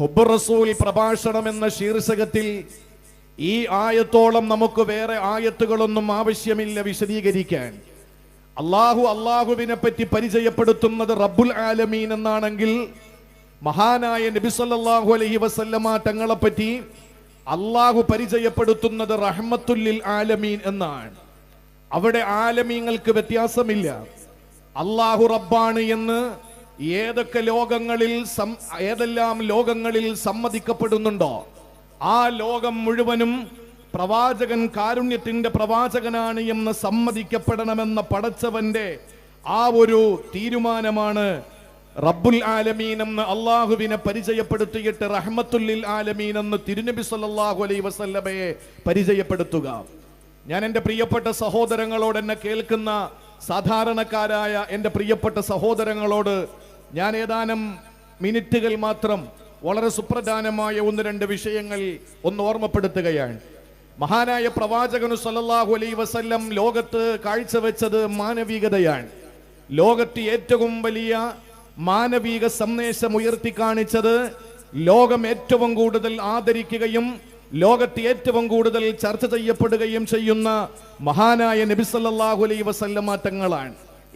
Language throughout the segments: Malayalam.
ഹുബ് റസൂൽ പ്രഭാഷണം എന്ന ശീർഷകത്തിൽ ഈ ആയത്തോളം നമുക്ക് വേറെ ആയത്തുകളൊന്നും ആവശ്യമില്ല വിശദീകരിക്കാൻ. അള്ളാഹു അള്ളാഹുവിനെ പറ്റി പരിചയപ്പെടുത്തുന്നത് റബ്ബുൽ ആലമീൻ എന്നാണെങ്കിൽ മഹാനായ നബി സല്ലല്ലാഹു അലൈഹി വസല്ലമ തങ്ങളെ പറ്റി അള്ളാഹു പരിചയപ്പെടുത്തുന്നത് റഹ്മത്തുല്ലിൽ ആലമീൻ എന്നാണ്. അവിടെ ആലമീങ്ങൾക്ക് വ്യത്യാസമില്ല. അള്ളാഹു റബ്ബാണ് എന്ന് ഏതൊക്കെ ലോകങ്ങളിൽ ഏതെല്ലാം ലോകങ്ങളിൽ സമ്മതിക്കപ്പെടുന്നുണ്ടോ ആ ലോകം മുഴുവനും പ്രവാചകൻ കാരുണ്യത്തിന്റെ പ്രവാചകനാണ് എന്ന് സമ്മതിക്കപ്പെടണമെന്ന പടച്ചവന്റെ ആ ഒരു തീരുമാനമാണ് റബ്ബുൽ ആലമീൻ എന്ന് അള്ളാഹുവിനെ പരിചയപ്പെടുത്തിയിട്ട് റഹ്മത്തുല്ലിൽ ആലമീൻ എന്ന് തിരുനബി സല്ലാഹു അലൈ വസല്ലമയെ പരിചയപ്പെടുത്തുക. ഞാൻ എന്റെ പ്രിയപ്പെട്ട സഹോദരങ്ങളോട് എന്നെ കേൾക്കുന്ന സാധാരണക്കാരായ എന്റെ പ്രിയപ്പെട്ട സഹോദരങ്ങളോട് ഞാൻ ഏതാനും മിനിറ്റുകൾ മാത്രം വളരെ സുപ്രധാനമായ ഒന്ന് രണ്ട് വിഷയങ്ങൾ ഒന്ന് ഓർമ്മപ്പെടുത്തുകയാണ്. മഹാനായ പ്രവാചകനു സല്ലാഹു അലൈ വസല്ലം ലോകത്ത് കാഴ്ചവെച്ചത് മാനവികതയാണ്. ലോകത്ത് ഏറ്റവും വലിയ മാനവിക സന്ദേശം ഉയർത്തി കാണിച്ചത് ലോകം ഏറ്റവും കൂടുതൽ ആദരിക്കുകയും ലോകത്ത് ഏറ്റവും കൂടുതൽ ചർച്ച ചെയ്യപ്പെടുകയും ചെയ്യുന്ന മഹാനായ നബി സല്ലല്ലാഹു അലൈഹി വസല്ലമ തങ്ങളാണ്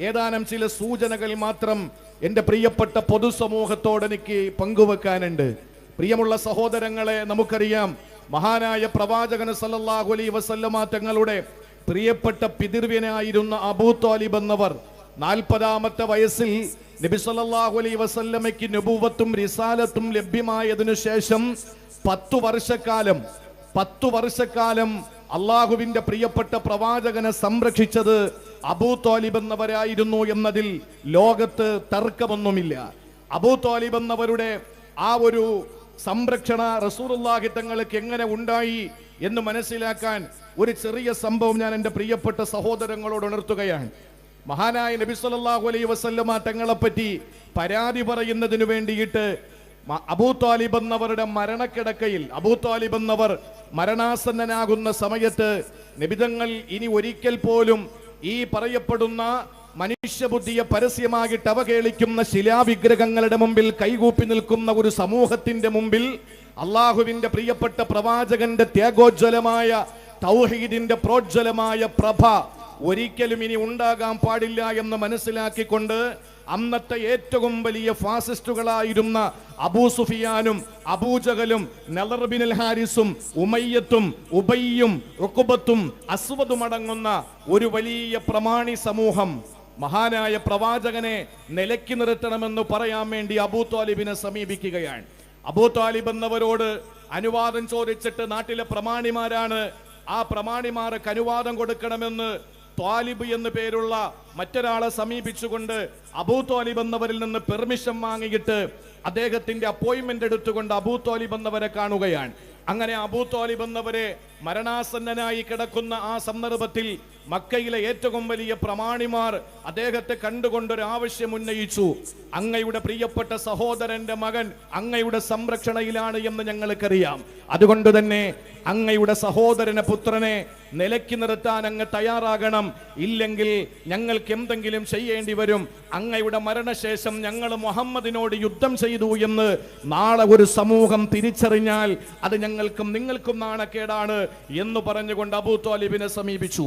ഏതാനും ചില സൂചനകൾ മാത്രം എന്റെ പ്രിയപ്പെട്ട പൊതുസമൂഹത്തോട് എനിക്ക് പങ്കുവെക്കാനുണ്ട്. പ്രിയമുള്ള സഹോദരങ്ങളെ നമുക്കറിയാം മഹാനായ പ്രവാചകന് സല്ലല്ലാഹു അലൈഹി വസല്ലമ തങ്ങളുടെ പ്രിയപ്പെട്ട പിതൃവ്യനായിരുന്ന അബൂ താലിബ് എന്നവർ നാൽപ്പതാമത്തെ വയസ്സിൽ നബി സല്ലല്ലാഹു അലൈഹി വസല്ലമയ്ക്ക് നബൂവത്തും റിസാലത്തും ലഭ്യമായതിനു ശേഷം പത്തു വർഷക്കാലം പത്തു വർഷക്കാലം അള്ളാഹുവിന്റെ പ്രിയപ്പെട്ട പ്രവാചകനെ സംരക്ഷിച്ചത് അബൂ തോലിബ് എന്നവരായിരുന്നു എന്നതിൽ ലോകത്ത് തർക്കമൊന്നുമില്ല. അബൂ തോലിബ് എന്നവരുടെ ആ ഒരു സംരക്ഷണ റസൂറുല്ലാഹി തങ്ങൾക്ക് എങ്ങനെ ഉണ്ടായി എന്ന് മനസ്സിലാക്കാൻ ഒരു ചെറിയ സംഭവം ഞാൻ എന്റെ പ്രിയപ്പെട്ട സഹോദരങ്ങളോട് ഉണർത്തുകയാണ്. മഹാനായ നബി സല്ലല്ലാഹു അലൈഹി വസല്ലമ തങ്ങളെപ്പറ്റി പരാതി പറയുന്നതിന് വേണ്ടിയിട്ട് അബൂ താലിബ് എന്നവരുടെ മരണക്കിടക്കയിൽ അബൂ താലിബ് എന്നവർ മരണാസന്നനാകുന്ന സമയത്ത് നിബിതങ്ങൾ ഇനി ഒരിക്കൽ പോലും ഈ പറയപ്പെടുന്ന മനുഷ്യബുദ്ധിയെ പരസ്യമായിട്ട് അവഹേളിക്കുന്ന ശിലാവിഗ്രഹങ്ങളുടെ മുമ്പിൽ കൈകൂപ്പി നിൽക്കുന്ന ഒരു സമൂഹത്തിന്റെ മുമ്പിൽ അള്ളാഹുവിന്റെ പ്രിയപ്പെട്ട പ്രവാചകന്റെ ത്യാഗോജ്വലമായ തൗഹീദിന്റെ പ്രോജ്വലമായ പ്രഭ ഒരിക്കലും ഇനി ഉണ്ടാകാൻ പാടില്ല എന്ന് മനസ്സിലാക്കിക്കൊണ്ട് അന്നത്തെ ഏറ്റവും വലിയ ഫാസിസ്റ്റുകളായിരുന്ന അബൂ സുഫിയാനും അബൂജകലും നെലർബിൻ ഹാരിസും ഉമയ്യത്തും ഉബയ്യും റുക്കുബത്തും അസ്വദും അടങ്ങുന്ന ഒരു വലിയ പ്രമാണി സമൂഹം. മഹാനായ പ്രവാചകനെ നിലയ്ക്ക് നിർത്തണമെന്ന് പറയാൻ വേണ്ടി അബൂ താലിബിനെ സമീപിക്കുകയാണ്. അബൂ താലിബ് എന്നവരോട് അനുവാദം ചോദിച്ചിട്ട് നാട്ടിലെ പ്രമാണിമാരാണ് ആ പ്രമാണിമാർക്ക് അനുവാദം കൊടുക്കണമെന്ന് ത്വാലിബ് എന്ന് പേരുള്ള മറ്റൊരാളെ സമീപിച്ചുകൊണ്ട് അബൂ ത്വാലിബ് എന്നവരിൽ നിന്ന് പെർമിഷൻ വാങ്ങിയിട്ട് അദ്ദേഹത്തിന്റെ അപ്പോയിന്റ്മെന്റ് എടുത്തുകൊണ്ട് അബൂ ത്വാലിബ് എന്നവരെ കാണുകയാണ്. അങ്ങനെ അബൂത്തോലിബ് എന്നവരെ മരണാസന്നനായി കിടക്കുന്ന ആ സന്ദർഭത്തിൽ മക്കയിലെ ഏറ്റവും വലിയ പ്രമാണിമാർ അദ്ദേഹത്തെ കണ്ടുകൊണ്ടൊരു ആവശ്യം ഉന്നയിച്ചു. അങ്ങയുടെ പ്രിയപ്പെട്ട സഹോദരന്റെ മകൻ അങ്ങയുടെ സംരക്ഷണയിലാണ് എന്ന് ഞങ്ങൾക്കറിയാം. അതുകൊണ്ട് തന്നെ അങ്ങയുടെ സഹോദരനെ പുത്രനെ നിലയ്ക്ക് നിർത്താൻ അങ്ങ് തയ്യാറാകണം. ഇല്ലെങ്കിൽ ഞങ്ങൾക്ക് എന്തെങ്കിലും ചെയ്യേണ്ടി വരും. അങ്ങയുടെ മരണശേഷം ഞങ്ങൾ മുഹമ്മദിനോട് യുദ്ധം ചെയ്തു എന്ന് നാളെ ഒരു സമൂഹം തിരിച്ചറിഞ്ഞാൽ അത് ഞങ്ങൾക്കും നിങ്ങൾക്കും നാണക്കേടാണ് എന്ന് പറഞ്ഞുകൊണ്ട് അബൂ താലിബിനെ സമീപിച്ചു.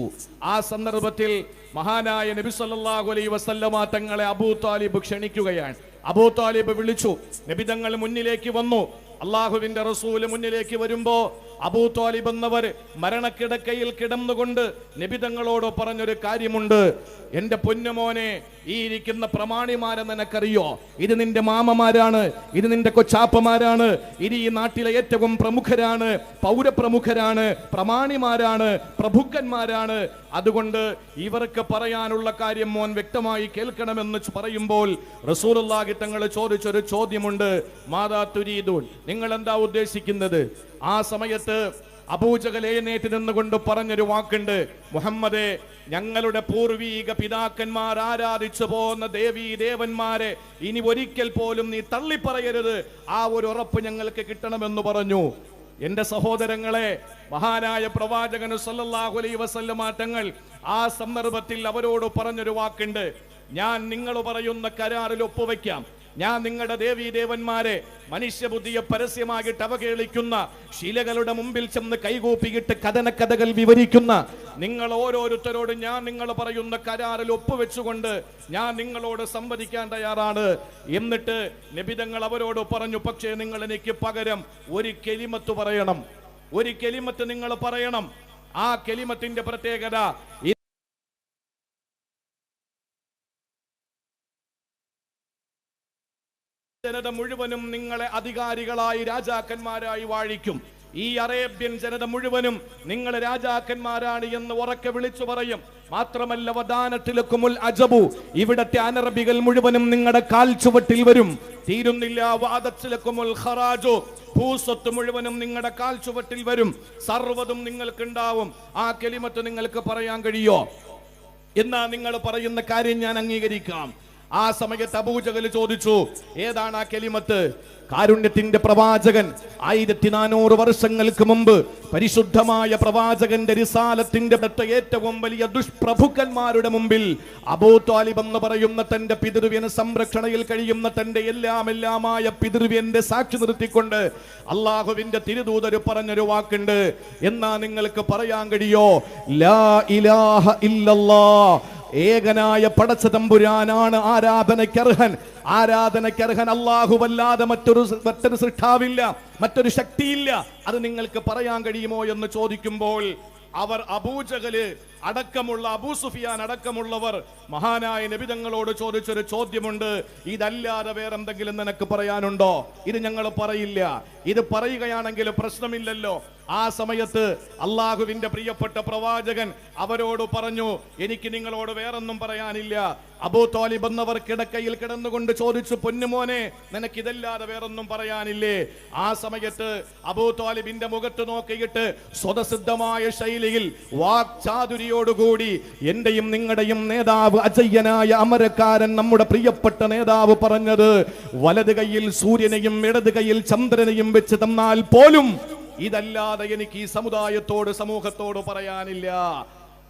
ആ സന്ദർഭത്തിൽ മഹാനായ നബി സല്ലല്ലാഹു അലൈഹി വസല്ലമ തങ്ങളെ അബൂ താലിബ് ക്ഷണിക്കുകയാണ്. അബൂ താലിബ് വിളിച്ചു നബി തങ്ങൾ മുന്നിലേക്ക് വന്നു. അള്ളാഹുവിന്റെ റസൂൽ മുന്നിലേക്ക് വരുമ്പോ അബൂ താലിബ് എന്നവർ മരണക്കിടക്കയിൽ കിടന്നുകൊണ്ട് നിബിതങ്ങളോട് പറഞ്ഞൊരു കാര്യമുണ്ട്. എന്റെ പൊന്നുമോനെ ഈ ഇരിക്കുന്ന പ്രമാണിമാരെ നിനക്കറിയോ? ഇത് നിന്റെ മാമമാരാണ് ഇത് നിന്റെ കൊച്ചാപ്പമാരാണ് ഇനി ഈ നാട്ടിലെ ഏറ്റവും പ്രമുഖരാണ് പൗരപ്രമുഖരാണ് പ്രമാണിമാരാണ് പ്രഭുക്കന്മാരാണ്. അതുകൊണ്ട് ഇവർക്ക് പറയാനുള്ള കാര്യം മോൻ വ്യക്തമായി കേൾക്കണമെന്ന് പറയുമ്പോൾ റസൂലുള്ളാഹി ചോദിച്ചൊരു ചോദ്യമുണ്ട്. മാതാ തുരീദൂൻ നിങ്ങൾ എന്താ ഉദ്ദേശിക്കുന്നത്? ആ സമയത്ത് അബൂജകൽ എഴുന്നേറ്റ് നിന്നുകൊണ്ട് പറഞ്ഞൊരു വാക്കുണ്ട്. മുഹമ്മദേ ഞങ്ങളുടെ പൂർവീക പിതാക്കന്മാർ ആരാധിച്ചു പോകുന്ന ദേവീ ദേവന്മാരെ ഇനി ഒരിക്കൽ പോലും നീ തള്ളിപ്പറയരുത്. ആ ഒരു ഉറപ്പ് ഞങ്ങൾക്ക് കിട്ടണമെന്ന് പറഞ്ഞു. എന്റെ സഹോദരങ്ങളെ മഹാനായ പ്രവാചകന് സല്ലല്ലാഹു അലൈഹി വസല്ലമ തങ്ങൾ ആ സന്ദർഭത്തിൽ അവരോട് പറഞ്ഞൊരു വാക്കുണ്ട്. ഞാൻ നിങ്ങൾ പറയുന്ന കരാറിൽ ഒപ്പുവെക്കാം. ഞാൻ നിങ്ങളുടെ ദേവീ ദേവന്മാരെ മനുഷ്യബുദ്ധിയെ പരസ്യമായിട്ട് അവഹേളിക്കുന്ന ശീലകളുടെ മുമ്പിൽ ചെന്ന് കൈകൂപ്പിയിട്ട് കഥനക്കഥകൾ വിവരിക്കുന്ന നിങ്ങൾ ഓരോരുത്തരോടും ഞാൻ നിങ്ങൾ പറയുന്ന കരാറിൽ ഒപ്പുവെച്ചുകൊണ്ട് ഞാൻ നിങ്ങളോട് സംവദിക്കാൻ തയ്യാറാണ്. എന്നിട്ട് നിബിതങ്ങൾ അവരോട് പറഞ്ഞു പക്ഷേ നിങ്ങൾ എനിക്ക് പകരം ഒരു കെലിമത്ത് പറയണം. ഒരു കെലിമത്ത് നിങ്ങൾ പറയണം. ആ കെലിമത്തിന്റെ പ്രത്യേകത ജനത മുഴുവനും നിങ്ങളെ അധികാരികളായി രാജാക്കന്മാരായി വാഴിക്കും. ഈ അറേബ്യൻ ജനത മുഴുവനും നിങ്ങളെ രാജാക്കന്മാരാണ് എന്ന് ഉറക്കെ വിളിച്ചു പറയും. മാത്രമല്ല വദാനത്തിലക്കുമുൽ അജബു ഇവിടത്തെ അനറബികൾ മുഴുവനും നിങ്ങളുടെ കാൽ ചുവട്ടിൽ വരും. തീരുന്നില്ല വാദത്തിലക്കുമുൽ ഖറാജു ഭൂസ്വത്ത് മുഴുവനും നിങ്ങളുടെ കാൽ ചുവട്ടിൽ വരും. സർവതും നിങ്ങൾക്കുണ്ടാവും. ആ കെളിമത്ത് നിങ്ങൾക്ക് പറയാൻ കഴിയോ? എന്നാ നിങ്ങൾ പറയുന്ന കാര്യം ഞാൻ അംഗീകരിക്കാം. ആ സമയത്ത് അബൂജകൽ ചോദിച്ചു ഏതാണ് ആ കെലിമത്ത്? കാരുണ്യത്തിന്റെ പ്രവാചകൻ ആയിരത്തി നാനൂറ് വർഷങ്ങൾക്ക് മുമ്പ് പരിശുദ്ധമായ പ്രവാചകന്റെ റിസാലത്തിന്റെ പെട്ട ഏറ്റവും വലിയ ദുഷ്പ്രഭുക്കന്മാരുടെ മുമ്പിൽ അബൂ താലിബ് എന്ന് പറയുന്ന തന്റെ പിതൃവ്യന സംരക്ഷണയിൽ കഴിയുന്ന തന്റെ എല്ലാം എല്ലാമായ പിതൃവ്യന്റെ സാക്ഷി നിർത്തിക്കൊണ്ട് അള്ളാഹുവിന്റെ തിരുദൂതര് പറഞ്ഞൊരു വാക്കുണ്ട്. എന്നാ നിങ്ങൾക്ക് പറയാൻ കഴിയോ? ലാ ഇലാഹ ഇല്ലല്ലാ ഏകനായ പടച്ച തമ്പുരാനാണ് ആരാധനയ്ക്കർഹൻ ആരാധനയ്ക്കർഹൻ അല്ലാഹുവല്ലാതെ മറ്റൊരു മറ്റൊരു സൃഷ്ടാവില്ല മറ്റൊരു ശക്തിയില്ല. അത് നിങ്ങൾക്ക് പറയാൻ കഴിയുമോ എന്ന് ചോദിക്കുമ്പോൾ അവർ അബൂജകൽ അടക്കമുള്ള അബൂ സുഫിയാൻ അടക്കമുള്ളവർ മഹാനായ നബിതങ്ങളോട് ചോദിച്ചൊരു ചോദ്യമുണ്ട്. ഇതല്ലാതെ വേറെന്തെങ്കിലും നിനക്ക് പറയാനുണ്ടോ? ഇത് ഞങ്ങൾ പറയില്ല. ഇത് പറയുകയാണെങ്കിൽ പ്രശ്നമില്ലല്ലോ. ആ സമയത്ത് അള്ളാഹുവിന്റെ പ്രിയപ്പെട്ട പ്രവാചകൻ അവരോട് പറഞ്ഞു എനിക്ക് നിങ്ങളോട് വേറൊന്നും പറയാനില്ല. അബൂ തോലിബ് എന്നവർ കിടക്കയിൽ കിടന്നുകൊണ്ട് ചോദിച്ചു പൊന്നുമോനെ നിനക്ക് ഇതല്ലാതെ വേറൊന്നും പറയാനില്ലേ? ആ സമയത്ത് അബൂ തോലിബിന്റെ മുഖത്ത് നോക്കിയിട്ട് സ്വതസിദ്ധമായ ശൈലിയിൽ വാക്ചാതുരിയോടുകൂടി എന്റെയും നിങ്ങളുടെയും നേതാവ് അജയ്യനായ അമരക്കാരൻ നമ്മുടെ പ്രിയപ്പെട്ട നേതാവ് പറഞ്ഞത് വലത് കൈയിൽ സൂര്യനെയും ഇടത് കൈയിൽ ചന്ദ്രനെയും വെച്ച് തന്നാൽ പോലും ഇതല്ലാതെ എനിക്ക് ഈ സമുദായത്തോട് സമൂഹത്തോട് പറയാനില്ല.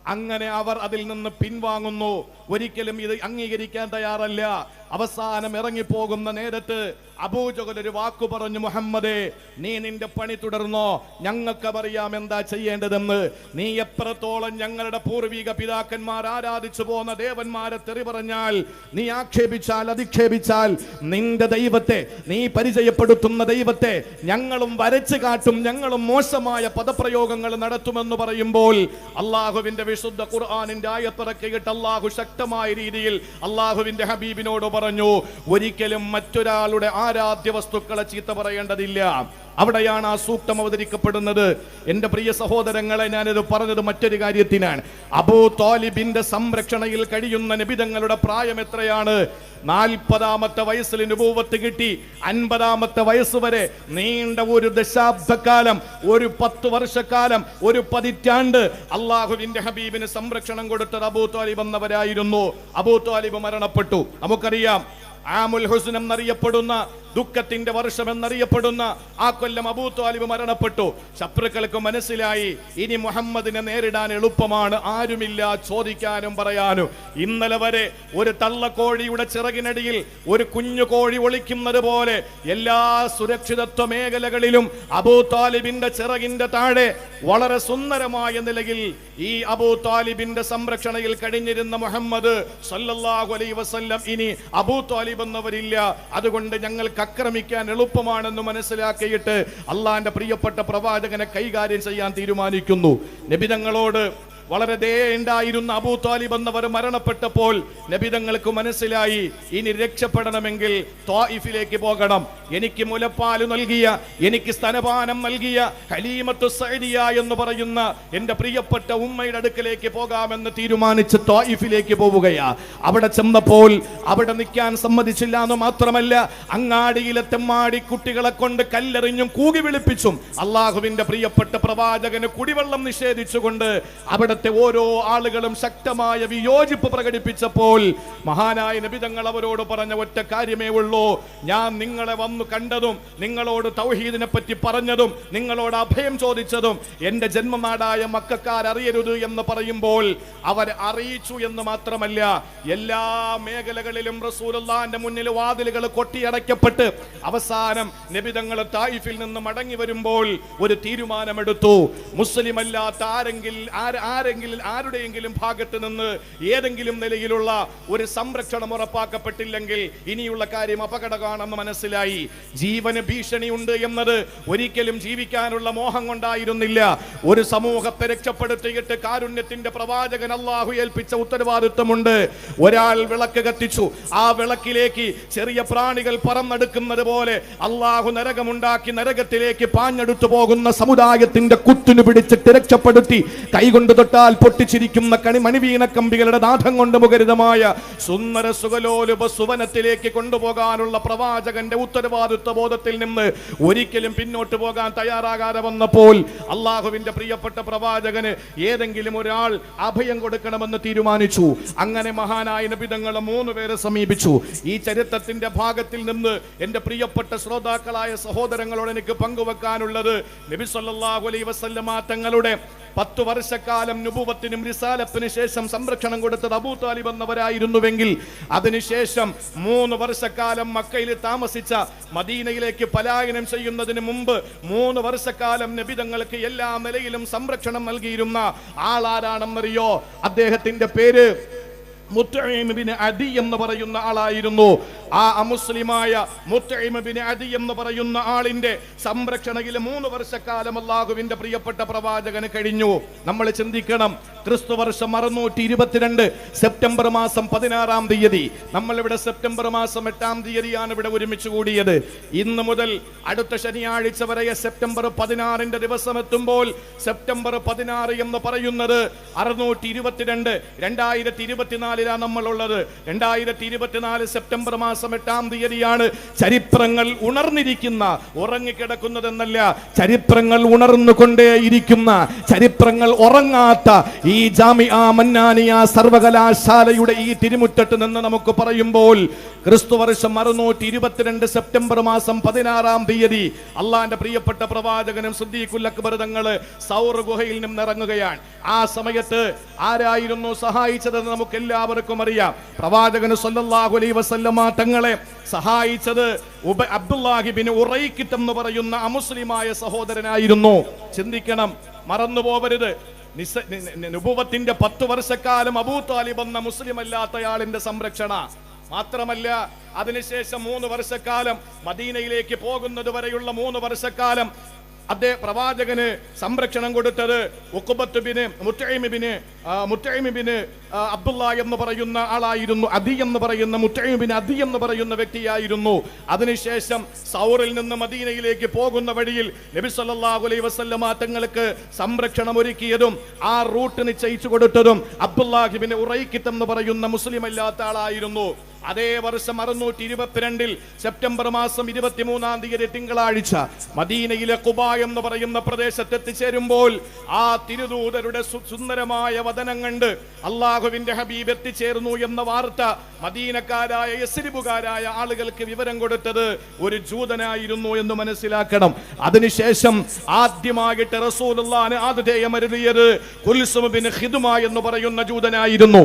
അങ്ങനെ അവർ അതിൽ നിന്ന് പിൻവാങ്ങുന്നു. ഒരിക്കലും ഇത് അംഗീകരിക്കാൻ തയ്യാറല്ല. അവസാനം ഇറങ്ങിപ്പോകുന്ന നേരത്ത് അബൂജകൽ ഒരു വാക്കു പറഞ്ഞു മുഹമ്മദേ നീ നിന്റെ പണി തുടർന്നോ? ഞങ്ങൾക്ക് അറിയാം എന്താ ചെയ്യേണ്ടതെന്ന്? നീ എത്രത്തോളം ഞങ്ങളുടെ പൂർവിക പിതാക്കന്മാർ ആരാധിച്ചു പോന്ന ദേവന്മാരെ തെറി പറഞ്ഞാൽ നീ ആക്ഷേപിച്ചാൽ അധിക്ഷേപിച്ചാൽ നിന്റെ ദൈവത്തെ നീ പരിചയപ്പെടുത്തുന്ന ദൈവത്തെ ഞങ്ങളും വരച്ചു കാട്ടും ഞങ്ങളും മോശമായ പദപ്രയോഗങ്ങൾ നടത്തുമെന്ന് പറയുമ്പോൾ അള്ളാഹുവിന്റെ വിശുദ്ധ ഖുർആാനിന്റെ ആയത്തിറക്കിയിട്ട് അള്ളാഹു ശക്തമായ രീതിയിൽ അള്ളാഹുവിന്റെ ഹബീബിനോട് പറഞ്ഞു ഒരിക്കലും മറ്റൊരാളുടെ ആരാധ്യ വസ്തുക്കളെ ചീത്ത പറയേണ്ടതില്ല. അവിടെയാണ് ആ സൂക്തം അവതരിക്കപ്പെടുന്നത്. എന്റെ പ്രിയ സഹോദരങ്ങളെ ഞാനിത് പറഞ്ഞത് മറ്റൊരു കാര്യത്തിനാണ്. അബൂ താലിബിന്റെ സംരക്ഷണയിൽ കഴിയുന്ന നിബിതങ്ങളുടെ പ്രായം എത്രയാണ്? നാൽപ്പതാമത്തെ വയസ്സിൽ അനുഭവത്ത് കിട്ടി. അൻപതാമത്തെ വയസ്സ് വരെ നീണ്ട ഒരു ദശാബ്ദക്കാലം ഒരു പത്ത് വർഷക്കാലം ഒരു പതിറ്റാണ്ട് അള്ളാഹുവിന്റെ ഹബീബിന് സംരക്ഷണം കൊടുത്തത് അബൂ താലിബ് എന്നവരായിരുന്നു. അബൂ താലിബ് മരണപ്പെട്ടു. നമുക്കറിയാം. ആമുൽ ഹുസ്ൻ എന്നറിയപ്പെടുന്ന ദുഃഖത്തിന്റെ വർഷം എന്നറിയപ്പെടുന്ന ആ കൊല്ലം അബൂ താലിബ് മരണപ്പെട്ടു. ശത്രുക്കൾക്ക് മനസ്സിലായി. ഇനി മുഹമ്മദിനെ നേരിടാൻ എളുപ്പമാണ്. ആരുമില്ല ചോദിക്കാനും പറയാനും. ഇന്നലെ വരെ ഒരു തള്ളക്കോഴിയുടെ ചിറകിനടിയിൽ ഒരു കുഞ്ഞു കോഴി ഒളിക്കുന്നത് പോലെ എല്ലാ സുരക്ഷിതത്വ മേഖലകളിലും അബൂ താലിബിന്റെ ചിറകിന്റെ താഴെ വളരെ സുന്ദരമായ നിലയിൽ ഈ അബൂ താലിബിന്റെ സംരക്ഷണയിൽ കഴിഞ്ഞിരുന്ന മുഹമ്മദ് സല്ലല്ലാഹു അലൈഹി വസല്ലം ഇനി അബൂ താലിബ് എന്നവരില്ല. അതുകൊണ്ട് ഞങ്ങൾക്ക് ആക്രമിക്കാൻ എളുപ്പമാണെന്ന് മനസ്സിലാക്കിയിട്ട് അള്ളാന്റെ പ്രിയപ്പെട്ട പ്രവാചകനെ കൈകാര്യം ചെയ്യാൻ തീരുമാനിക്കുന്നു. നബിതങ്ങളോട് വളരെ ദയുണ്ടായിരുന്ന അബൂ താലിബ് എന്നവർ മരണപ്പെട്ടപ്പോൾ നബിതങ്ങൾക്ക് മനസ്സിലായി ഇനി രക്ഷപ്പെടണമെങ്കിൽ ത്വായിഫിലേക്ക് പോകണം. എനിക്ക് മുലപ്പാൽ നൽകിയ എനിക്ക് സ്തനപാനം നൽകിയ ഹലീമത്തു സൈദിയ എന്ന് പറയുന്ന എന്റെ പ്രിയപ്പെട്ട ഉമ്മയുടെ അടുക്കലേക്ക് പോകാമെന്ന് തീരുമാനിച്ച് ത്വായിഫിലേക്ക് പോവുകയാ. അവിടെ ചെന്നപ്പോൾ അവിടെ നിൽക്കാൻ സമ്മതിച്ചില്ല എന്ന് മാത്രമല്ല അങ്ങാടിയിലെ തെമ്മാടി കുട്ടികളെ കൊണ്ട് കല്ലെറിഞ്ഞും കൂകി വിളിപ്പിച്ചും അള്ളാഹുവിന്റെ പ്രിയപ്പെട്ട പ്രവാചകന് കുടിവെള്ളം നിഷേധിച്ചുകൊണ്ട് അവിടെ അവിടുത്തെ ഓരോ ആളുകളും ശക്തമായ വിയോജിപ്പ് പ്രകടിപ്പിച്ചപ്പോൾ മഹാനായ നബിതങ്ങൾ അവരോട് പറഞ്ഞ ഒറ്റ കാര്യമേ ഉള്ളൂ. ഞാൻ നിങ്ങളെ വന്നു കണ്ടതും നിങ്ങളോട് തൗഹീദിനെ പറ്റി പറഞ്ഞതും നിങ്ങളോട് അഭയം ചോദിച്ചതും എന്റെ ജന്മനാടായ മക്കാർ അറിയരുത് എന്ന് പറയുമ്പോൾ അവർ അറിയിച്ചു എന്ന് മാത്രമല്ല എല്ലാ മേഖലകളിലും റസൂലുള്ളാന്റെ മുന്നിൽ വാതിലുകൾ കൊട്ടിയടയ്ക്കപ്പെട്ട് അവസാനം നബിതങ്ങൾ തായിഫിൽ നിന്ന് മടങ്ങി വരുമ്പോൾ ഒരു തീരുമാനമെടുത്തു. മുസ്ലിം അല്ലാത്ത ആരെങ്കിലും ആരെങ്കിലും ആരുടെയെങ്കിലും ഭാഗത്ത് നിന്ന് ഏതെങ്കിലും നിലയിലുള്ള ഒരു സംരക്ഷണം ഉറപ്പാക്കപ്പെട്ടില്ലെങ്കിൽ ഇനിയുള്ള കാര്യം അപകടമാണെന്ന് മനസ്സിലായി. ജീവന് ഭീഷണിയുണ്ട് എന്നത് ഒരിക്കലും ജീവിക്കാനുള്ള മോഹം കൊണ്ടായിരുന്നില്ല. ഒരു സമൂഹത്തെ രക്ഷപ്പെടുത്തിയിട്ട് കാരുണ്യത്തിന്റെ പ്രവാചകൻ അള്ളാഹു ഏൽപ്പിച്ച ഉത്തരവാദിത്വമുണ്ട്. ഒരാൾ വിളക്ക് കത്തിച്ചു. ആ വിളക്കിലേക്ക് ചെറിയ പ്രാണികൾ പറന്നെടുക്കുന്നത് പോലെ അള്ളാഹു നരകമുണ്ടാക്കി നരകത്തിലേക്ക് പാഞ്ഞെടുത്തു പോകുന്ന സമുദായത്തിന്റെ കുത്തിനു പിടിച്ചിട്ട് രക്ഷപ്പെടുത്തി കൈകൊണ്ട് തൊട്ടാൽ പൊട്ടിച്ചിരിക്കുന്ന കണി മണിവീണ കമ്പികളുടെ നാഥം കൊണ്ട് മുഖരിതമായ സുന്ദര സുഖലോലുപ സുവനത്തിലേക്ക് കൊണ്ടുപോകാനുള്ള പ്രവാചകന്റെ ഉത്തരവാദിത്വ ബോധത്തിൽ നിന്ന് ഒരിക്കലും പിന്നോട്ട് പോകാൻ തയ്യാറാകാതെ വന്നപ്പോൾ അള്ളാഹുവിന്റെ പ്രിയപ്പെട്ട പ്രവാചകന് ഏതെങ്കിലും ഒരാൾ അഭയം കൊടുക്കണമെന്ന് തീരുമാനിച്ചു. അങ്ങനെ മഹാനായ നബിതങ്ങളെ മൂന്ന് പേരെ സമീപിച്ചു. ഈ ചരിത്രത്തിന്റെ ഭാഗത്തിൽ നിന്ന് എന്റെ പ്രിയപ്പെട്ട ശ്രോതാക്കളായ സഹോദരങ്ങളോട് എനിക്ക് പങ്കുവെക്കാനുള്ളത് നബി സല്ലല്ലാഹു അലൈഹി വസല്ലമ തങ്ങളുടെ പത്ത് വർഷക്കാലം നുപൂവത്തിനും റിസാലപ്പിന് ശേഷം സംരക്ഷണം കൊടുത്തത് അബൂ താലിബ് എന്നവരായിരുന്നുവെങ്കിൽ അതിനുശേഷം മൂന്ന് വർഷക്കാലം മക്കയിൽ താമസിച്ച മദീനയിലേക്ക് പലായനം ചെയ്യുന്നതിന് മുമ്പ് മൂന്ന് വർഷക്കാലം നബിതങ്ങൾക്ക് എല്ലാ നിലയിലും സംരക്ഷണം നൽകിയിരുന്ന ആളാരാണെന്നറിയോ? അദ്ദേഹത്തിന്റെ പേര് മുത്തഈമിബിന് അദി എന്ന് പറയുന്ന ആളായിരുന്നു. ആ അമുസ്ലിമായ മുത്തഈമിബിന് അദി എന്ന് പറയുന്ന ആളിന്റെ സംരക്ഷണയിൽ മൂന്ന് വർഷക്കാലം അള്ളാഹുവിന്റെ പ്രിയപ്പെട്ട പ്രവാചകന് കഴിഞ്ഞു. നമ്മൾ ചിന്തിക്കണം ക്രിസ്തു വർഷം അറുന്നൂറ്റി ഇരുപത്തിരണ്ട് സെപ്റ്റംബർ മാസം പതിനാറാം തീയതി. നമ്മൾ ഇവിടെ സെപ്റ്റംബർ മാസം എട്ടാം തീയതിയാണ് ഇവിടെ ഒരുമിച്ച് കൂടിയത്. ഇന്ന് മുതൽ അടുത്ത ശനിയാഴ്ച വരെ സെപ്റ്റംബർ പതിനാറിന്റെ ദിവസം എത്തുമ്പോൾ സെപ്റ്റംബർ പതിനാറ് എന്ന് പറയുന്നത് അറുന്നൂറ്റി ഇരുപത്തിരണ്ട് രണ്ടായിരത്തി ഇരുപത്തിനാലിലാണ് നമ്മളുള്ളത്. രണ്ടായിരത്തി ഇരുപത്തിനാല് സെപ്റ്റംബർ മാസം എട്ടാം തീയതിയാണ് ചരിത്രങ്ങൾ ഉണർന്നിരിക്കുന്ന ഉറങ്ങിക്കിടക്കുന്നതെന്നല്ല ചരിത്രങ്ങൾ ഉണർന്നുകൊണ്ടേയിരിക്കുന്ന ചരിത്രങ്ങൾ ഉറങ്ങാത്ത ഈ ജാമി ആ മന്നാനിയ സർവകലാശാലയുടെ ഈ തിരുമുറ്റത്ത് നിന്ന് നമുക്ക് പറയുമ്പോൾ ക്രിസ്തുവർഷം അറുന്നൂറ്റി ഇരുപത്തിരണ്ട് സെപ്റ്റംബർ മാസം പതിനാറാം തീയതി അള്ളാന്റെ പ്രിയപ്പെട്ട പ്രവാചകനും സിദ്ദീഖുൽ അക്ബർ തങ്ങൾ സൗർ ഗുഹയിൽ നിന്നും ഇറങ്ങുകയാണ് ആ സമയത്ത് ആരായിരുന്നു സഹായിച്ചതെന്ന് നമുക്ക് എല്ലാവർക്കും അറിയാം. പ്രവാചകന് സല്ലല്ലാഹു അലൈഹി വസല്ലമ തങ്ങളെ സഹായിച്ചത് ഉബ അബ്ദുല്ലാഹിബിന് ഉറയിക്കിട്ടം എന്ന് പറയുന്ന അമുസ്ലിമായ സഹോദരനായിരുന്നു. ചിന്തിക്കണം മറന്നു പോവരുത് നിസ- പത്ത് വർഷക്കാലം അബൂ താലിബ് എന്ന മുസ്ലിം അല്ലാത്തയാളിന്റെ സംരക്ഷണ. മാത്രമല്ല അതിനുശേഷം മൂന്ന് വർഷക്കാലം മദീനയിലേക്ക് പോകുന്നത് വരെയുള്ള മൂന്ന് വർഷക്കാലം അദ്ദേഹം പ്രവാചകന് സംരക്ഷണം കൊടുത്തത് ഉക്കുബത്തുബിന് മുത്തൈമിബിന് മുത്തൈമിബിന് അബ്ദുള്ള എന്ന് പറയുന്ന ആളായിരുന്നു അതി എന്ന് പറയുന്ന മുത്തൈമിബിന് അതി എന്ന് പറയുന്ന വ്യക്തിയായിരുന്നു. അതിനുശേഷം സൗറിൽ നിന്ന് മദീനയിലേക്ക് പോകുന്ന വഴിയിൽ നബി സല്ലല്ലാഹു അലൈഹി വസല്ലമ തങ്ങൾക്ക് സംരക്ഷണം ഒരുക്കിയതും ആ റൂട്ട് നിശ്ചയിച്ചു കൊടുത്തതും അബ്ദുല്ലാഹിബിന് ഉറൈക്കിത്ത് എന്ന് പറയുന്ന മുസ്ലിം അല്ലാത്ത ആളായിരുന്നു. അതേ വർഷം അറുന്നൂറ്റി ഇരുപത്തിരണ്ടിൽ സെപ്റ്റംബർ മാസം ഇരുപത്തിമൂന്നാം തീയതി തിങ്കളാഴ്ച മദീനയിലെ കുബ എന്ന് പറയുന്ന പ്രദേശത്ത് എത്തിച്ചേരുമ്പോൾ ആ തിരുദൂതരുടെ സുന്ദരമായ വതനം കണ്ട് അള്ളാഹുവിന്റെ ഹബീബ് എത്തിച്ചേർന്നു എന്ന വാർത്ത മദീനക്കാരായ യസ്രിബുകാരായ ആളുകൾക്ക് വിവരം കൊടുത്തത് ഒരു ജൂതനായിരുന്നു എന്ന് മനസ്സിലാക്കണം. അതിനുശേഷം ആദ്യമായിട്ട് റസൂൽ ആതിഥേയമരുതിയത് കുൽസും എന്ന് പറയുന്ന ജൂതനായിരുന്നു.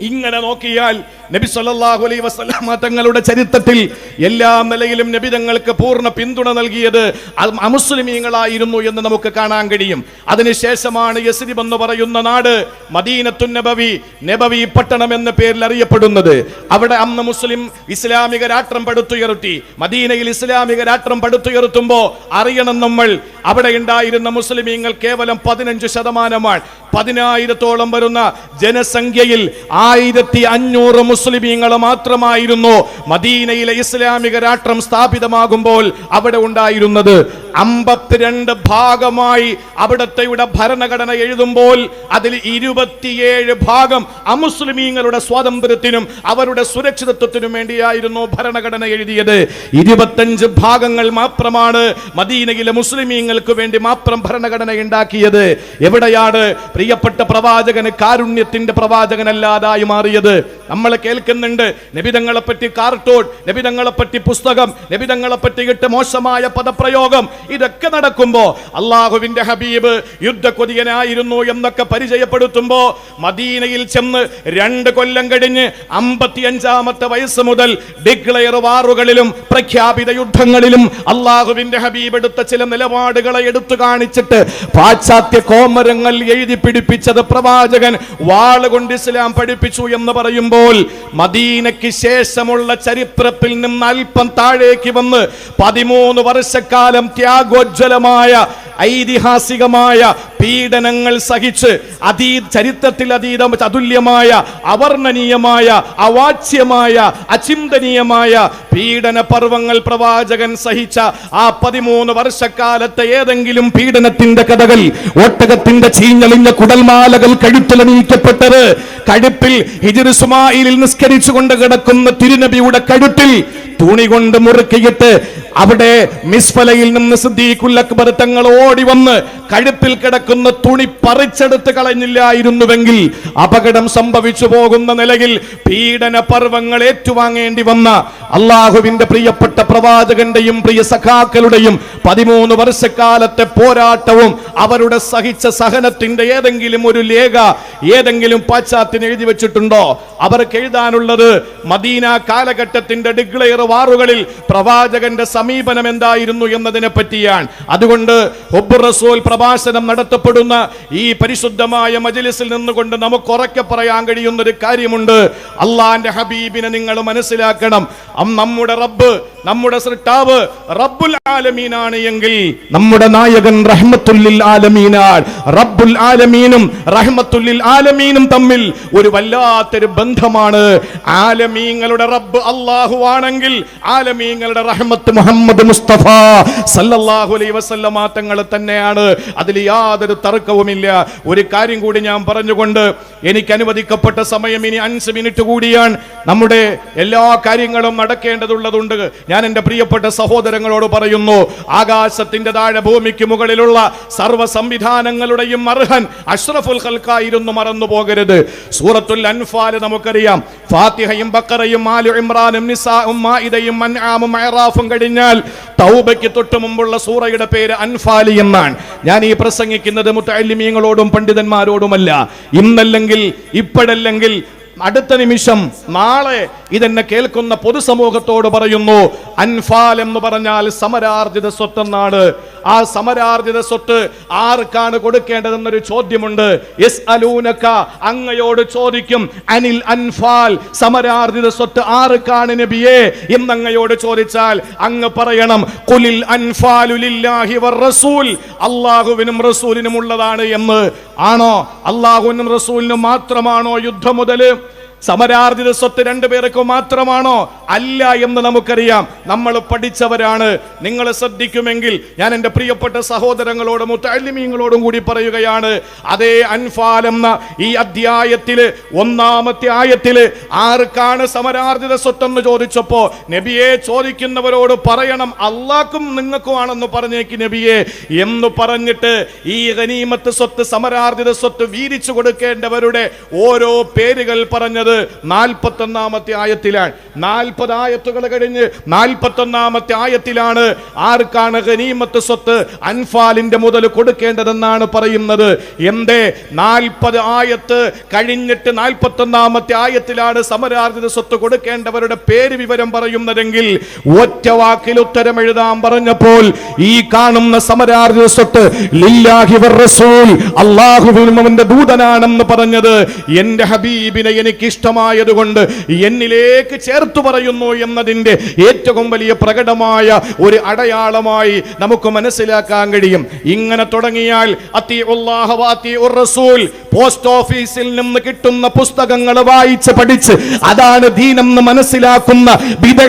ഇങ്ങനെ നോക്കിയാൽ നബി സല്ലല്ലാഹു അലൈഹി വസല്ലമ തങ്ങളുടെ ചരിത്രത്തിൽ എല്ലാ നിലയിലും നബി തങ്ങൾക്ക് പൂർണ പിന്തുണ നൽകിയത് അമുസ്ലിമീങ്ങളായിരുന്നു എന്ന് നമുക്ക് കാണാൻ കഴിയും. അതിനുശേഷമാണ് യസ്രിബ് എന്ന് പറയുന്ന നാട് മദീനത്തു നബവി നബവി പട്ടണം എന്ന പേരിൽ അറിയപ്പെടുന്നത്. അവിടെ അന്ന് മുസ്ലിം ഇസ്ലാമിക രാഷ്ട്രം പടുത്തുയർത്തി. മദീനയിൽ ഇസ്ലാമിക രാഷ്ട്രം പടുത്തുയർത്തുമ്പോൾ അറിയണം നമ്മൾ. അവിടെ ഉണ്ടായിരുന്ന മുസ്ലിമീങ്ങൾ കേവലം പതിനഞ്ച് ശതമാനമാണ്. പതിനായിരത്തോളം വരുന്ന ജനസംഖ്യയിൽ ആയിരത്തി അഞ്ഞൂറ് മുസ്ലിമീങ്ങൾ മാത്രമായിരുന്നു മദീനയിലെ ഇസ്ലാമിക രാഷ്ട്രം സ്ഥാപിതമാകുമ്പോൾ അവിടെ ഉണ്ടായിരുന്നത്. അമ്പത്തിരണ്ട് ഭാഗമായി അവിടത്തെയുടെ ഭരണഘടന എഴുതുമ്പോൾ അതിൽ ഇരുപത്തിയേഴ് ഭാഗം അമുസ്ലിമീങ്ങളുടെ സ്വാതന്ത്ര്യത്തിനും അവരുടെ സുരക്ഷിതത്വത്തിനും വേണ്ടിയായിരുന്നു ഭരണഘടന എഴുതിയത്. ഇരുപത്തഞ്ച് ഭാഗങ്ങൾ മാത്രമാണ് മദീനയിലെ മുസ്ലിമീങ്ങൾക്ക് വേണ്ടി മാത്രം ഭരണഘടന ഉണ്ടാക്കിയത്. എവിടെയാണ്? പ്രിയപ്പെട്ട പ്രവാചകന് കാരുണ്യത്തിന്റെ പ്രവാചകനല്ലാതായി മാറിയത്. നമ്മൾ കേൾക്കുന്നുണ്ട്. നബിതങ്ങളെ പറ്റി കാർട്ടൂൺ നബിതങ്ങളെ പറ്റി പുസ്തകം നബിതങ്ങളെ പറ്റിയിട്ട് മോശമായ പദപ്രയോഗം. ഇതൊക്കെ നടക്കുമ്പോൾ അള്ളാഹുവിന്റെ ഹബീബ് യുദ്ധക്കൊതിയനായിരുന്നു എന്നൊക്കെ പരിചയപ്പെടുത്തുമ്പോൾ മദീനയിൽ ചെന്ന് രണ്ട് കൊല്ലം കഴിഞ്ഞ് അമ്പത്തിയഞ്ചാമത്തെ വയസ്സ് മുതൽ ഡിക്ലെയർ വാറുകളിലും പ്രഖ്യാപിത യുദ്ധങ്ങളിലും അള്ളാഹുവിന്റെ ഹബീബ് എടുത്ത ചില നിലപാടുകളെ എടുത്തു കാണിച്ചിട്ട് പാശ്ചാത്യ കോമരങ്ങൾ എഴുതി പിടിപ്പിച്ചത് പ്രവാചകൻ വാളുകൊണ്ട് ഇസ്ലാം പഠിപ്പിച്ചു എന്ന് പറയുമ്പോൾ മദീനയ്ക്ക് ശേഷമുള്ള ചരിത്രത്തിൽ നിന്ന് അല്പം താഴേക്ക് വന്ന് പതിമൂന്ന് വർഷക്കാലം ത്യാഗോജ്വലമായ ഐതിഹാസികമായ പീഡനങ്ങൾ സഹിച്ച് അതീ ചരിത്രത്തിൽ അതീതം അതുല്യമായ അവർണനീയമായ അവാച്യമായ അചിന്തനീയമായ പീഡന പർവങ്ങൾ പ്രവാചകൻ സഹിച്ച ആ പതിമൂന്ന് വർഷക്കാലത്തെ ഏതെങ്കിലും പീഡനത്തിന്റെ കഥകൾ ഒട്ടകത്തിന്റെ ചീഞ്ഞളിഞ്ഞ കുടൽമാലകൾ കഴുത്തിലണിയിക്കപ്പെട്ടത് കഴുപ്പിൽ ഹിജിർ സുമായിലിൽ നിസ്കരിച്ചുകൊണ്ട് കിടക്കുന്ന തിരുനബിയുടെ കഴുത്തിൽ തുണി കൊണ്ട് മുറുക്കിയിട്ട് അവിടെ മിസ്ഫലയിൽ നിന്ന് സിദ്ദീഖുൽ അക്ബർ തങ്ങൾ ഓടി വന്ന് കഴുത്തിൽ കിടക്കുന്ന തുണി പറിച്ചെടുത്ത് കളഞ്ഞില്ലായിരുന്നുവെങ്കിൽ അപകടം സംഭവിച്ചു പോകുന്ന നിലയിൽ പീഡന പർവങ്ങൾ ഏറ്റുവാങ്ങേണ്ടി വന്ന അള്ളാഹുവിന്റെ പ്രിയപ്പെട്ട പ്രവാചകന്റെയും പ്രിയ സഖാക്കളുടെയും പതിമൂന്ന് വർഷക്കാലത്തെ പോരാട്ടവും അവരുടെ സഹിച്ച സഹനത്തിന്റെ ഏതെങ്കിലും ഒരു ലേഖ ഏതെങ്കിലും പാശ്ചാത്യം എഴുതി വെച്ചിട്ടുണ്ടോ? അവർക്ക് എഴുതാനുള്ളത് മദീന കാലഘട്ടത്തിന്റെ ഡിക്ലെയർ വാറുകളിൽ പ്രവാചകന്റെ സമീപനം എന്തായിരുന്നു എന്നതിനെ പറ്റിയാണ്. അതുകൊണ്ട് റസൂൽ പ്രഭാഷണം നടത്തപ്പെടുന്ന ഈ പരിശുദ്ധമായ മജലിസിൽ നിന്നുകൊണ്ട് നമുക്ക് ഉറക്കെ പറയാൻ കഴിയുന്ന ഒരു കാര്യമുണ്ട്. അള്ളാന്റെ ഹബീബിനെ നിങ്ങൾ മനസ്സിലാക്കണം. നമ്മുടെ റബ്ബ് നമ്മുടെ സൃഷ്ടാവ് റബ്ബുൽ ആലമീനാണ് എങ്കിൽ നമ്മുടെ നായകൻ റഹ്മത്തുല്ലിൽ ആലമീനാണ്. റബ്ബുൽ ആലമീനും റഹ്മത്തുല്ലിൽ ആലമീനും തമ്മിൽ ഒരു വല്ലാത്തൊരു ബന്ധമാണ്. ആലമീങ്ങളുടെ റബ്ബ് അള്ളാഹു ആണെങ്കിൽ ആലമീങ്ങളുടെ റഹ്മത്ത് മുഹമ്മദ് മുസ്തഫ സല്ലല്ലാഹു അലൈഹി വസല്ലമ തന്നെയാണ്. അതിൽ യാതൊരു തർക്കവുമില്ല. ഒരു കാര്യം കൂടി ഞാൻ പറഞ്ഞുകൊണ്ട് എനിക്ക് അനുവദിക്കപ്പെട്ട സമയം ഇനി അഞ്ച് മിനിറ്റ് കൂടിയാണ്. നമ്മുടെ എല്ലാ കാര്യങ്ങളും നടക്കേണ്ടതുള്ളതുണ്ട്. ഞാൻ എന്റെ പ്രിയപ്പെട്ട സഹോദരങ്ങളോട് പറയുന്നു ആകാശത്തിന്റെ താഴെ ഭൂമിക്ക് മുകളിലുള്ള സർവ സംവിധാനങ്ങളുടെയും അർഹൻ അഷ്റഫുൽ ഖൽക്കായിരുന്നു മറന്നു പോകരുത്. സൂറത്തുൽ അൻഫാൽ നമുക്കറിയാം. ഫാത്തിഹയും ബക്കറയും ആലു ഇമ്രാനും നിസാഉം മാഇദയും മൻആമും അഅറാഫും കഴിഞ്ഞാൽ തൗബയ്ക്ക് തൊട്ട് മുമ്പുള്ള സൂറയുടെ പേര് അൻഫാലി എന്നാണ് ഞാൻ ഈ പ്രസംഗിക്കുന്നത് മുത്തല്ലിമീങ്ങളോടും പണ്ഡിതന്മാരോടുമല്ല. ഇന്നല്ലെങ്കിൽ ഇപ്പോഴല്ലെങ്കിൽ അടുത്ത നിമിഷം നാളെ ഇതെന്നെ കേൾക്കുന്ന പൊതുസമൂഹത്തോട് പറയുന്നു അൻഫാൽ എന്ന് പറഞ്ഞാൽ സമരാർജിത സ്വത്തെന്നാണ്. ആ സമരാർജിത സ്വത്ത് ആർക്കാണ് കൊടുക്കേണ്ടതെന്നൊരു ചോദ്യമുണ്ട്. എസ് അലൂനക്ക അങ്ങയോട് ചോദിക്കും അനിൽ അൻഫാൽ സമരാർജിത സ്വത്ത് ആർക്കാണ് നബിയെ? എന്നങ്ങയോട് ചോദിച്ചാൽ അങ്ങ് പറയണം കുലിൽ അൻഫാലുലില്ലാഹി റസൂൽ അള്ളാഹുവിനും റസൂലിനും ഉള്ളതാണ് എന്ന്. ആണോ? അള്ളാഹുവിനും റസൂലിനും മാത്രമാണോ യുദ്ധം മുതൽ? സമരാർജിത സ്വത്ത് രണ്ടുപേർക്ക് മാത്രമാണോ? അല്ല എന്ന് നമുക്കറിയാം. നമ്മൾ പഠിച്ചവരാണ്. നിങ്ങൾ ശ്രദ്ധിക്കുമെങ്കിൽ ഞാൻ എന്റെ പ്രിയപ്പെട്ട സഹോദരങ്ങളോടും മുത്താലിമീങ്ങളോടും കൂടി പറയുകയാണ്. അതേ അൻഫാൽ എന്ന ഈ അധ്യായത്തിൽ ഒന്നാമത്തെ ആയത്തിൽ ആർക്കാണ് സമരാർജിത സ്വത്തെന്ന് ചോദിച്ചപ്പോൾ നബിയെ ചോദിക്കുന്നവരോട് പറയണം അള്ളാക്കും നിങ്ങൾക്കുമാണെന്ന് പറഞ്ഞേക്ക് നബിയെ. എന്ന് പറഞ്ഞിട്ട് ഈ ഗനീമത്ത് സ്വത്ത് സമരാർജിത സ്വത്ത് വീതിച്ചു കൊടുക്കേണ്ടവരുടെ ഓരോ പേരുകൾ പറഞ്ഞത് നാൽപ്പത്തി ഒന്നാമത്തെ ആയത്തിലാണ്. നാൽപ്പത് ആയത്തുകൾ കഴിഞ്ഞ് നാൽപ്പത്തി ഒന്നാമത്തെ ആയത്തിലാണ് ആർക്കാണ് ഗനീമത്ത് സ്വത്ത് അൻഫാലിന്റെ മുതൽ കൊടുക്കേണ്ടതെന്നാണ് പറയുന്നത്. എന്തേ? നാൽപ്പത് ആയത്ത് കഴിഞ്ഞിട്ട് നാൽപ്പത്തി ഒന്നാമത്തെ ആയത്തിലാണ് സമരാർജിത സ്വത്ത് കൊടുക്കേണ്ടവരുടെ പേര് വിവരം പറയുന്നതെങ്കിൽ ഒറ്റ വാക്കിൽ ഉത്തരം എഴുതാൻ പറഞ്ഞപ്പോൾ ഈ കാണുന്ന സമരാർജിത സ്വത്ത് അള്ളാഹുവിനും ദൂതനാണെന്ന് പറഞ്ഞത് എന്റെ ഹബീബിനെ എനിക്ക് ഇഷ്ടമായതുകൊണ്ട് എന്നിലേക്ക് ചേർത്തു പറയുന്നു എന്നതിന്റെ ഏറ്റവും വലിയ പ്രകടമായ ഒരു അടയാളമായി നമുക്ക് മനസ്സിലാക്കാൻ കഴിയും. ഇങ്ങനെ തുടങ്ങിയാൽ പോസ്റ്റ് ഓഫീസിൽ നിന്ന് കിട്ടുന്ന പുസ്തകങ്ങൾ വായിച്ച് പഠിച്ച് അതാണ് ദീനെന്ന് മനസ്സിലാക്കുന്ന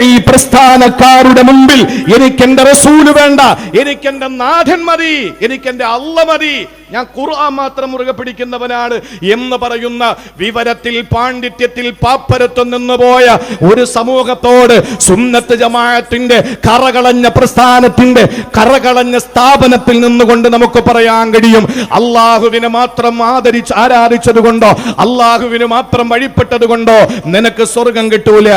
ഈ പ്രസ്ഥാനക്കാരുടെ മുമ്പിൽ എനിക്ക് എന്റെ റസൂൽ വേണ്ട എനിക്ക് എന്റെ നാഥൻ മതി എനിക്ക് എന്റെ അല്ല മതി ഞാൻ ഖുർആൻ മാത്രം മുറുകെ പിടിക്കുന്നവനാണ് എന്ന് പറയുന്ന വിവരത്തിൽ പാണ്ഡിത്യത്തിൽ പാപ്പരത്വം നിന്ന് പോയ ഒരു സമൂഹത്തോട് സുന്നത്ത് ജമാഅത്തിന്റെ കറകളഞ്ഞ പ്രസ്ഥാനത്തിന്റെ കറകളഞ്ഞ സ്ഥാപനത്തിൽ നിന്നുകൊണ്ട് നമുക്ക് പറയാൻ കഴിയും. അള്ളാഹുവിനെ മാത്രം ആദരിച്ച് ആരാധിച്ചത് കൊണ്ടോ അള്ളാഹുവിന് മാത്രം വഴിപ്പെട്ടത് കൊണ്ടോ നിനക്ക് സ്വർഗം കിട്ടൂല.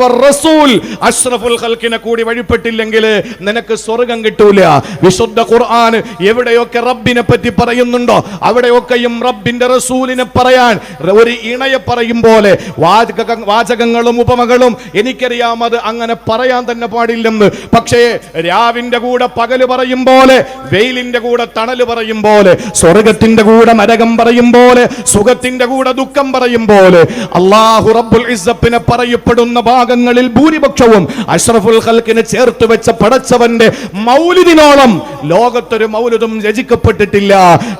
വർ-റസൂൽ അഷ്റഫുൽ ഖൽക്കിനെ കൂടി വഴിപ്പെട്ടില്ലെങ്കിൽ നിനക്ക് സ്വർഗം കിട്ടൂല. വിശുദ്ധ ഖുർആൻ എവിടെയൊക്കെ റബ്ബിനെ പറ്റി പറയുന്നുണ്ടോ? അവിടെയൊക്കെയും റബ്ബിന്റെ റസൂലിനെ പറയാൻ ഒരു ഇണയെ പറയും പോലെ വാചക വാചകങ്ങളും ഉപമകളും എനിക്കറിയാം അത് അങ്ങനെ പറയാൻ തന്നെ പാടില്ലെന്ന്. പക്ഷേ രാവിന്റെ കൂടെ പകൽ പറയും പോലെ വെയിലിന്റെ കൂടെ തണൽ പറയും പോലെ സ്വർഗത്തിന്റെ കൂടെ നരകം പറയും പോലെ സുഖത്തിന്റെ കൂടെ ദുഃഖം പറയും പോലെ അള്ളാഹു റബ്ബുൽ ഇസ്സപ്പിനെ പറയപ്പെടുന്ന ഭാഗങ്ങളിൽ ഭൂരിപക്ഷവും അഷ്റഫുൽ ഹൽക്കിനെ ചേർത്ത് വെച്ച പടച്ചവന്റെ മൗലിദിനോളം ലോകത്തൊരു മൗലിദും രചിക്കപ്പെട്ടിട്ടില്ല സൃഷ്ടിക്കപ്പെട്ടിട്ടില്ല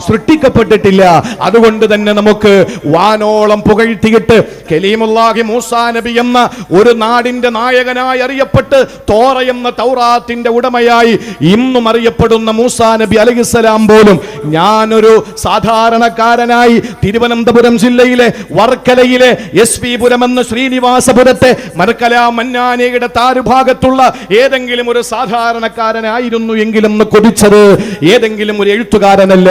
സൃഷ്ടിക്കപ്പെട്ടിട്ടില്ല. അതുകൊണ്ട് തന്നെ നമുക്ക് വാനോളം പുകഴ്ത്തിയിട്ട് കലീമുല്ലാഹി മൂസാ നബി എന്ന ഒരു നാടിന്റെ നായകനായി അറിയപ്പെട്ട് തോറ എന്ന തൗറാത്തിന്റെ ഉടമയായി ഇന്നും അറിയപ്പെടുന്ന മൂസാ നബി അലഹിസ്സലാം പോലും ഞാനൊരു സാധാരണക്കാരനായി തിരുവനന്തപുരം ജില്ലയിലെ വർക്കലയിലെ എസ് പി പുരം എന്ന ശ്രീനിവാസപുരത്തെ മർക്കല മന്നാനയുടെ താരുഭാഗത്തുള്ള ഏതെങ്കിലും ഒരു സാധാരണക്കാരനായിരുന്നു എങ്കിലും എന്ന് കൊതിച്ചത്. ഏതെങ്കിലും ഒരു എഴുത്തുകാരനല്ല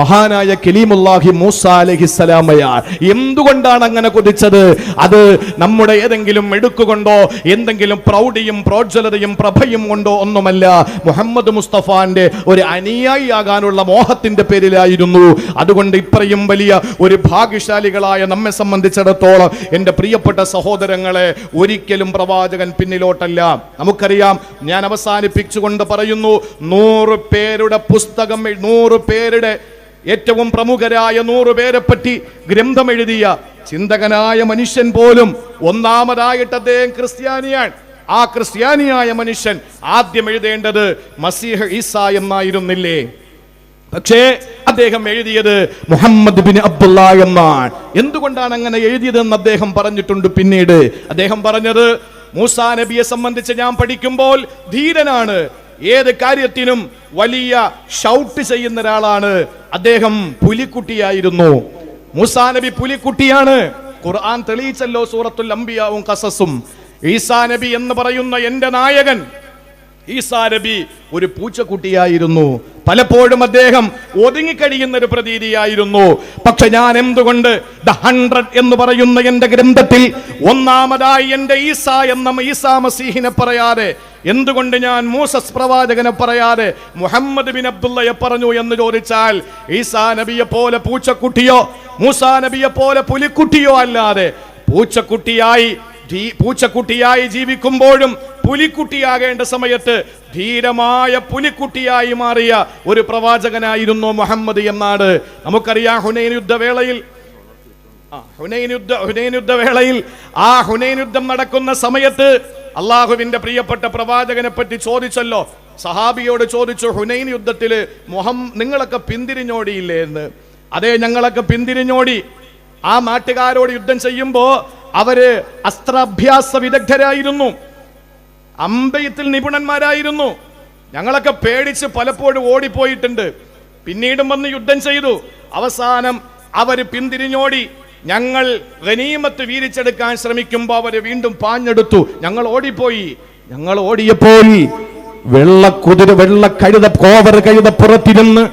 മഹാനായ കലീമുല്ലാഹി മൂസ അലഹിസ്സലാമയാർ എന്തുകൊണ്ടാണ് അങ്ങനെ കൊതിച്ചത്? അത് നമ്മുടെ ഏതെങ്കിലും എടുക്കുകൊണ്ടോ എന്തെങ്കിലും പ്രൗഢിയും പ്രോജ്വലതയും പ്രഭയും കൊണ്ടോ ഒന്നുമല്ല. മുഹമ്മദ് മുസ്തഫാന്റെ ഒരു അനുയായിയാകാനുള്ള മോഹത്തിന്റെ പേരിലായിരുന്നു. അതുകൊണ്ട് ഇത്രയും വലിയ ഒരു ഭാഗ്യശാലികളായ നമ്മെ സംബന്ധിച്ചിടത്തോളം എന്റെ പ്രിയപ്പെട്ട സഹോദരങ്ങളെ ഒരിക്കലും പ്രവാചകൻ പിന്നിലോട്ടല്ല. നമുക്കറിയാം ഞാൻ അവസാനിപ്പിച്ചുകൊണ്ട് പറയുന്നു നൂറ് പേരുടെ പുസ്തകം നൂറ് പേരുടെ ഏറ്റവും പ്രമുഖരായ നൂറ് പേരെ പറ്റി ഗ്രന്ഥം എഴുതിയ ചിന്തകനായ മനുഷ്യൻ പോലും ഒന്നാമതായിട്ട് അദ്ദേഹം ക്രിസ്ത്യാനിയാണ്. ആ ക്രിസ്ത്യാനിയായ മനുഷ്യൻ ആദ്യം എഴുതേണ്ടത് മസീഹ് ഈസ എന്നായിരുന്നില്ലേ? പക്ഷേ അദ്ദേഹം എഴുതിയത് മുഹമ്മദ് ബിൻ അബ്ദുള്ള എന്നാണ്. എന്തുകൊണ്ടാണ് അങ്ങനെ എഴുതിയതെന്ന് അദ്ദേഹം പറഞ്ഞിട്ടുണ്ട് പിന്നീട്? അദ്ദേഹം പറഞ്ഞത് മൂസാ നബിയെ സംബന്ധിച്ച് ഞാൻ പഠിക്കുമ്പോൾ ധീരനാണ്. ഏത് കാര്യത്തിനും വലിയ ഷൗട്ട് ചെയ്യുന്ന ഒരാളാണ്. അദ്ദേഹം പുലിക്കുട്ടിയായിരുന്നു. മുസാ നബി പുലിക്കുട്ടിയാണ്. ഖുർആൻ തെളിയിച്ചല്ലോ സൂറത്തുൽ അംബിയാവും കസസും ഈസാ നബി എന്ന് പറയുന്ന എന്റെ നായകൻ ഈസാ നബി ഒരു പൂച്ചക്കുട്ടിയായിരുന്നു. പലപ്പോഴും അദ്ദേഹം ഒതുങ്ങിക്കഴിയുന്ന ഒരു പ്രതീതിയായിരുന്നു. പക്ഷെ ഞാൻ എന്തുകൊണ്ട് ദ ഹൺഡ്രഡ് എന്ന് പറയുന്ന എന്റെ ഗ്രന്ഥത്തിൽ ഒന്നാമതായി എന്റെ ഈസ എന്ന ഈസാ മസീഹിനെ പറയാതെ എന്തുകൊണ്ട് ഞാൻ മൂസസ് പ്രവാചകനെ പറയാതെ മുഹമ്മദ് ബിൻ അബ്ദുള്ളയെ പറഞ്ഞു എന്ന് ചോദിച്ചാൽ ഈസാ നബിയെ പോലെ പൂച്ചക്കുട്ടിയോ മൂസാ നബിയെ പോലെ പുലിക്കുട്ടിയോ അല്ലാതെ പൂച്ചക്കുട്ടിയായി പൂച്ചക്കുട്ടിയായി ജീവിക്കുമ്പോഴും പുലിക്കുട്ടിയാകേണ്ട സമയത്ത് ധീരമായ പുലിക്കുട്ടിയായി മാറിയ ഒരു പ്രവാചകനായിരുന്നു മുഹമ്മദ് എന്നാണ്. നമുക്കറിയാം ഹുനൈൻ യുദ്ധവേളയിൽ ഹുനൈൻ യുദ്ധ ഹുനൈൻ യുദ്ധവേളയിൽ ആ ഹുനൈൻ യുദ്ധം നടക്കുന്ന സമയത്ത് അള്ളാഹുവിന്റെ പ്രിയപ്പെട്ട പ്രവാചകനെ പറ്റി ചോദിച്ചല്ലോ. സഹാബിയോട് ചോദിച്ചു ഹുനൈൻ യുദ്ധത്തിൽ മുഹം നിങ്ങളൊക്കെ പിന്തിരിഞ്ഞോടിയില്ലേ എന്ന്. അതെ ഞങ്ങളൊക്കെ പിന്തിരിഞ്ഞോടി. ആ നാട്ടുകാരോട് യുദ്ധം ചെയ്യുമ്പോ അവർ അസ്ത്രാഭ്യാസ വിദഗ്ധരായിരുന്നു. അമ്പയത്തിൽ നിപുണന്മാരായിരുന്നു. ഞങ്ങളൊക്കെ പേടിച്ച് പലപ്പോഴും ഓടിപ്പോയിട്ടുണ്ട്. പിന്നീടും വന്ന് യുദ്ധം ചെയ്തു. അവസാനം അവർ പിന്തിരിഞ്ഞോടി. ഞങ്ങൾ ഗനീമത്ത് വീരിച്ചെടുക്കാൻ ശ്രമിക്കുമ്പോൾ അവർ വീണ്ടും പാഞ്ഞെടുത്തു. ഞങ്ങൾ ഓടിപ്പോയി. ഞങ്ങൾ ഓടിയപ്പോൾ വെള്ള കുതിര വെള്ള കഴുത കോവർ കഴുത പുറത്തിരുന്ന്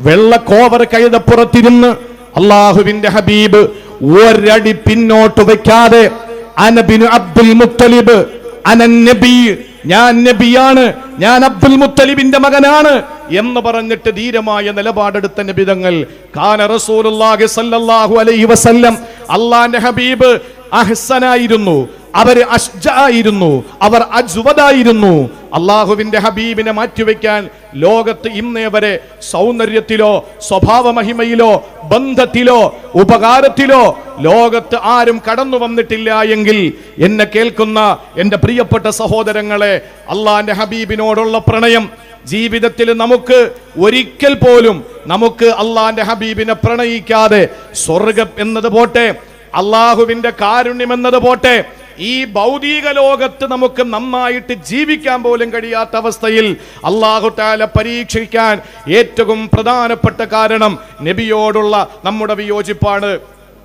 വെള്ള കോവർ കഴുത പുറത്തിരുന്ന് അള്ളാഹുവിന്റെ ഹബീബ് ഒരടി പിന്നോട്ട് വയ്ക്കാതെ അനബിന് അബ്ദുൽ മുത്തലിബ് അനൻ നബി ഞാൻ നബിയാണ് ഞാൻ അബ്ദുൽ മുത്തലിബിന്റെ മകനാണ് എന്ന് പറഞ്ഞിട്ട് ധീരമായ നിലപാടെടുത്ത നബിതങ്ങൾ കാന റസൂലുള്ളാഹി സല്ലല്ലാഹു അലൈഹി വസല്ലം അള്ളാന്റെ ഹബീബ് അഹ്സനായിരുന്നു അവർ അഷ്ജായിരുന്നു അവർ അജ്വദായിരുന്നു. അള്ളാഹുവിന്റെ ഹബീബിനെ മാറ്റിവെക്കാൻ ലോകത്ത് ഇന്നേ വരെ സൗന്ദര്യത്തിലോ സ്വഭാവമഹിമയിലോ ബന്ധത്തിലോ ഉപകാരത്തിലോ ലോകത്ത് ആരും കടന്നു വന്നിട്ടില്ല എങ്കിൽ എന്നെ കേൾക്കുന്ന എന്റെ പ്രിയപ്പെട്ട സഹോദരങ്ങളെ അള്ളാന്റെ ഹബീബിനോടുള്ള പ്രണയം ജീവിതത്തിൽ നമുക്ക് ഒരിക്കൽ പോലും നമുക്ക് അള്ളാന്റെ ഹബീബിനെ പ്രണയിക്കാതെ സ്വർഗം എന്നത് പോട്ടെ അള്ളാഹുവിന്റെ കാരുണ്യം എന്നത് പോട്ടെ ഈ ഭൗതിക ലോകത്ത് നമുക്ക് നന്നായിട്ട് ജീവിക്കാൻ പോലും കഴിയാത്ത അവസ്ഥയിൽ അള്ളാഹു താല പരീക്ഷിക്കാൻ ഏറ്റവും പ്രധാനപ്പെട്ട കാരണം നബിയോടുള്ള നമ്മുടെ വിയോജിപ്പാണ്.